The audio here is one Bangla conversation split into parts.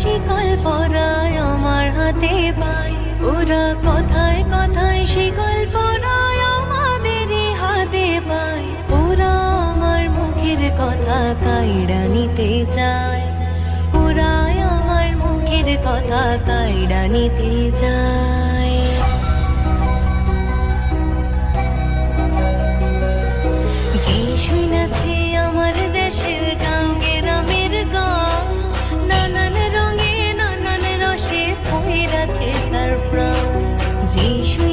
শিকল পরায় আমার হাতে পায় ওরা কথায় কথায় শিকল পরায় আমাদেরই হাতে পায় ওরা আমার মুখের কথা কাইড়া নিতে চায়। ওরা আমার মুখের কথা কাইড়া নিতে চায়। যিশু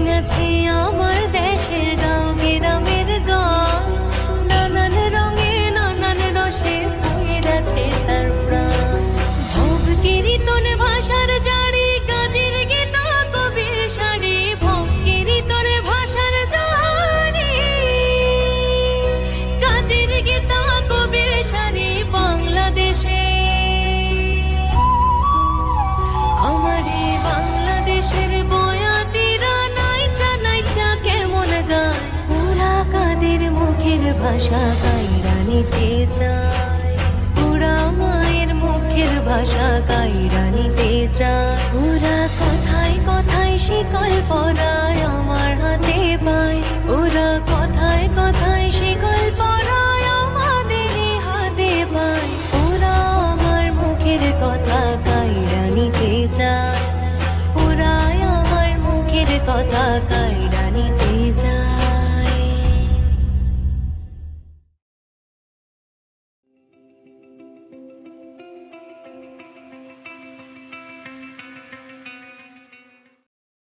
ভাষা কাইরা নিতে চায়। ওরা মায়ের মুখের ভাষা কাইরা নিতে চায়। ওরা কথায় কথায় সে পরা